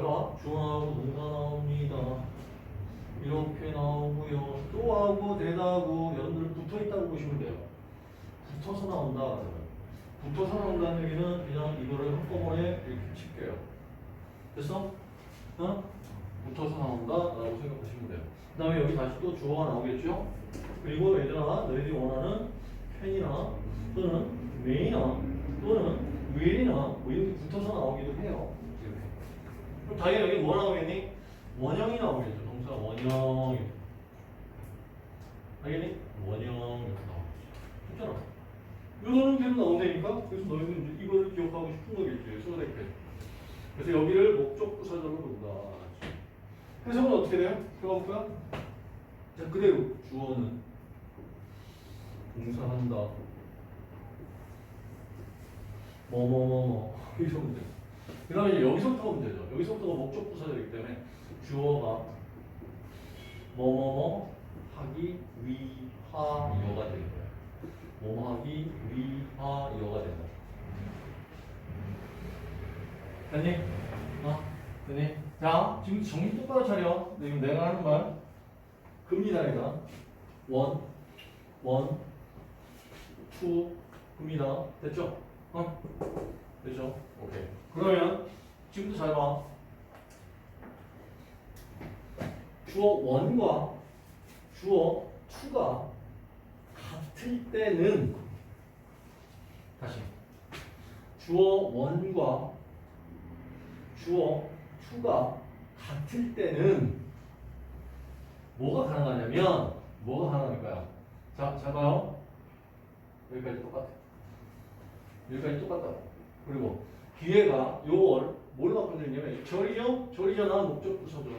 주어하고 동사 나옵니다. 이렇게 나오고요. 또 하고 대다하고 여러분들 붙어 있다고 보시면 돼요. 붙어서 나온다. 붙어서 나온다는 얘기는 그냥 이거를 한꺼번에 이렇게 칠게요. 됐어? 어? 붙어서 나온다 라고 생각하시면 돼요. 그 다음에 여기 다시 또 주어가 나오겠죠? 그리고 얘들아, 너희들이 원하는 캔이나 또는 메이나 또는 윌이나 뭐 이렇게 붙어서 나오기도 해요. 이렇게. 그럼 당연히 여기 뭐 나오겠니? 원형이 나오겠죠. 동사 원형. 알겠니? 원형 이렇게 나오겠지. 했잖아. 이거는 계속 나온다니까? 그래서 너희는 이거를 기억하고 싶은 거겠지. 소대표. 그래서 여기를 목적 부사절로 본다. 해석은 어떻게 돼요? 들어가 볼까요? 자, 그대로 주어는 동사한다. 뭐뭐뭐뭐 이렇게 문제. 그 다음에 이제 여기서부터가 문제죠. 여기서부터가 목적 부사절이기 때문에 주어가 뭐뭐뭐 하기 위하여가 되는 거야. 뭐뭐 하기 위하여가 된다. 됐니? 어? 됐니? 자, 지금 정신 똑바로 차려. 지금 내가 하는 말. 금니다, 내가. 원, 원, 투, 금이다. 됐죠? 어? 됐죠? 오케이. 그러면 지금부터 잘 봐. 주어 원과 주어 투가 같을 때는 다시 주어 원과 주어 투가 같을 때는 뭐가 가능하냐면 뭐가 가능할까요? 자, 잘 봐요. 여기까지 똑같아. 여기까지 똑같다. 그리고 요걸 뭘로 바꾸면 되냐면 절이죠? 절이잖아 목적 부사죠.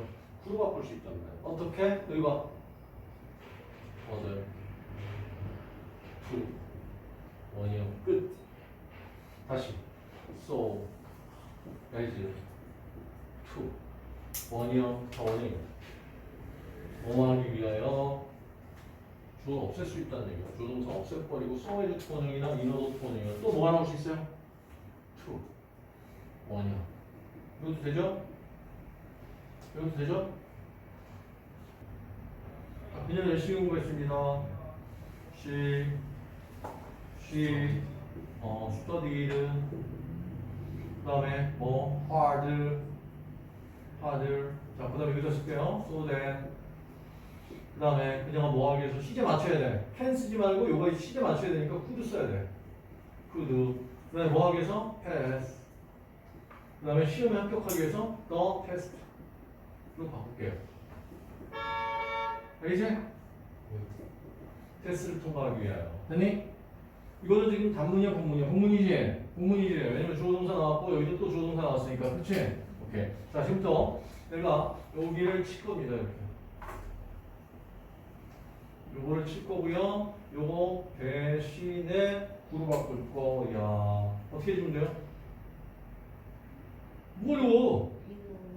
구로 바꿀 수 있단 말이야. 어떻게? 여기 봐. other to 원형 끝. 다시 so as to 다 원형 뭐하기 위하여 주어 없앨 수 있다는 얘기야. 주동사 없애버리고 so as to 원형이나 인어도 to 원형이나 또 뭐가 나올 수 있어요? To 원형 이것도 되죠? 이것도 되죠? 자, 그냥 열심히 공부했습니다. she, she, 어, studied, 그 다음에 뭐, hard, hard. 자, 그 다음에 여기다 쓸게요. so that. 그 다음에 그냥 뭐 하기 위해서 시제 맞춰야 돼. can 쓰지 말고 요거 시제 맞춰야 되니까 could 써야 돼. could. 그 다음에 뭐 하기 위해서 pass. 그 다음에 시험에 합격하기 위해서 the test. 이거 바꿀게요. 알겠지? 테스트를 통과하기 위하여. 됐니? 이거는 지금 단문이야, 본문이야? 본문이지? 본문이지? 왜냐면 주어 동사 나왔고, 여기도 또 주어 동사 나왔으니까. 그치? 오케이. 자, 지금부터 내가 여기를 칠 겁니다, 이렇게. 요거를 칠 거고요. 요거 대신에 구로 바꿀 거야. 어떻게 해주면 돼요? 뭐요?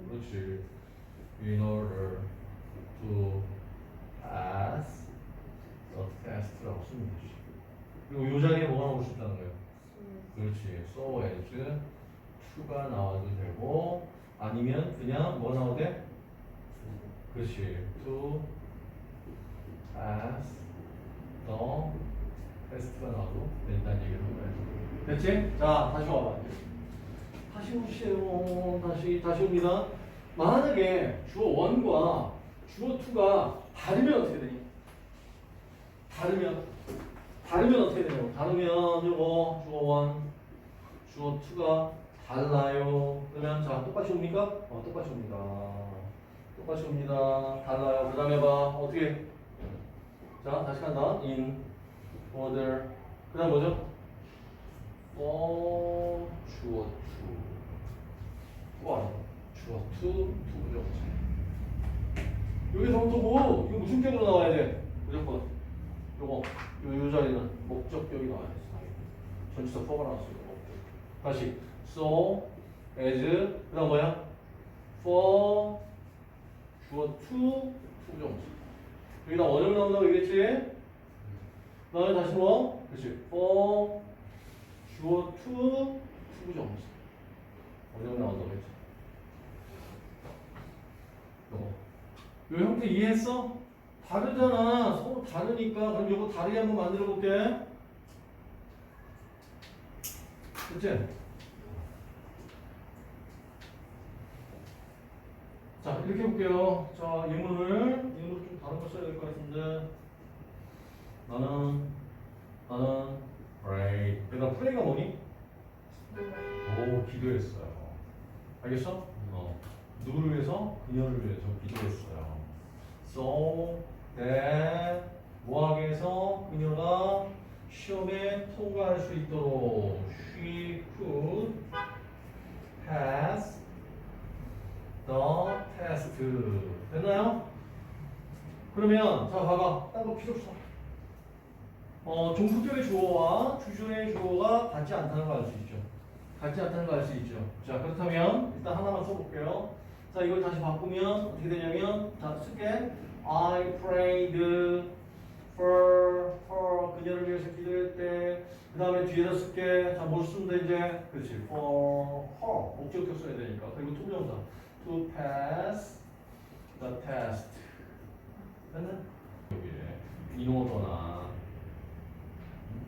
그렇지. In order to pass the test라고 쓰면 되지. 그리고 이 자리에 뭐가 나올 수 있다는 거예요? 그렇지. so as to가 나와도 되고 아니면 그냥 뭐 나오대? 그렇지. to pass the test가 나와도 된다는 얘기를 거야. 됐지? 자, 다시 와봐. 다시 오세요. 다시 다시 옵니다. 만약에 주어 1과 주어 2가 다르면 어떻게 되니? 다르면 다르면 어떻게 돼요? 다르면 요거 주어 1, 주어 2가 달라요. 그러면 자 똑같이 옵니까? 어 똑같이 옵니다. 똑같이 옵니다. 달라요. 그 다음에 봐 어떻게? 자 다시 간다. in order. 그 다음 뭐죠? for 주어 2. 원 주어 2 2죠. 여기서부터 뭐 이거 무슨 격으로 나와야 돼? 무조건 요거 요, 요 자리는 목적격이 나와야 돼. 전치사 포가 나왔어요. 목적. 다시 so as 그 다음 뭐야? for 주어 2 투정사. 여기다 원형 나온다고 얘기했지? 그다음에 다시 뭐? 그렇지. for 주어 2 투부정사. 원형 나온다고 했지. 형태 이해했어? 다르잖아. 서로 다르니까. 그럼 이거 다르게 한번 만들어 볼게. 그치? 자, 이렇게 볼게요. 자, 예문을, 예문을 좀 다른 거 써야 될 것 같은데. 나는, 나는, pray. 얘들아, pray가 뭐니? 오, 기도했어요. 알겠어? 어. 누구를 위해서? 그녀를 위해서 기도했어요. So that 뭐 하기 위해서 그녀가 시험에 통과할 수 있도록 she could pass the test. 됐나요? 그러면 자 봐봐. 딴거 필요 없어. 어, 종속절의 주어와 주절의 주어가 같지 않다는 걸 알 수 있죠. 같지 않다는 걸 알 수 있죠. 자, 그렇다면 일단 하나만 써볼게요. 자, 이걸 다시 바꾸면 어떻게 되냐면 자, 쓸게. I prayed for for 그녀를 위해서 기도했대. 그 다음에 뒤에다 쓸게. 자, 뭘 쓰면 돼 이제? 그렇지. for her 목적격 써야 되니까. 그리고 투부정사 to pass the test. 됐나? 여기에 order나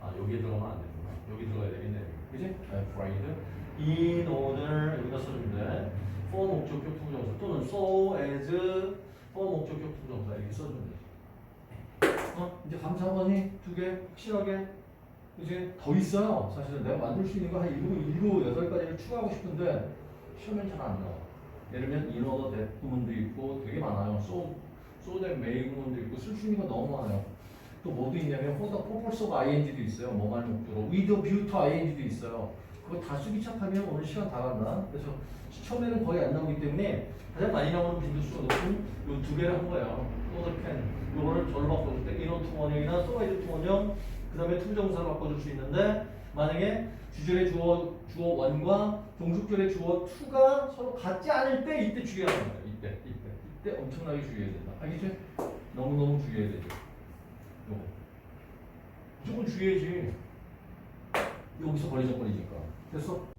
아 여기에 들어가면 안 되구나. 여기 들어가야 되겠네. 그지? 네, prayed in order 여기다 써주면 돼. for 목적격 투부정사 또는 so as for 목적격 투부정사 이렇게 써주면 돼. 어? 이제 감사하니 두개 확실하게 이제 더 있어요. 사실은 내가 만들 수 있는 거 한 일곱, 일곱, 여덟 가지를 추가하고 싶은데 시험엔 잘 안 나와. 예를 들면 인어더 that 구문도 있고 되게 많아요. so, so that may 구문도 있고 쓸 수 있는 거 너무 많아요. 또 뭐도 있냐면 purpose of ing도 있어요. 뭐만 a view to ing도 있어요. 그거 다 쓰기 시작하면 오늘 시간 다 간다. 그래서 처음에는 거의 안 나오기 때문에 가장 많이 나오는 빈도수가 높은 요 두 개를 한 거예요. 또더 펜. 요거를 절로 바꿔줄 때 인어 투원형이나 소와이드 투원형 그 다음에 투정사로 바꿔줄 수 있는데 만약에 주절의 주어 주어 원과 종속절의 주어 투가 서로 같지 않을 때 이때 주의하는 거예요. 이때 이때 이때 엄청나게 주의해야 된다. 알겠지? 너무 너무 주의해야 되죠. 요거 무조건 주의해야지. 여기서 버리적 거리니까 됐어?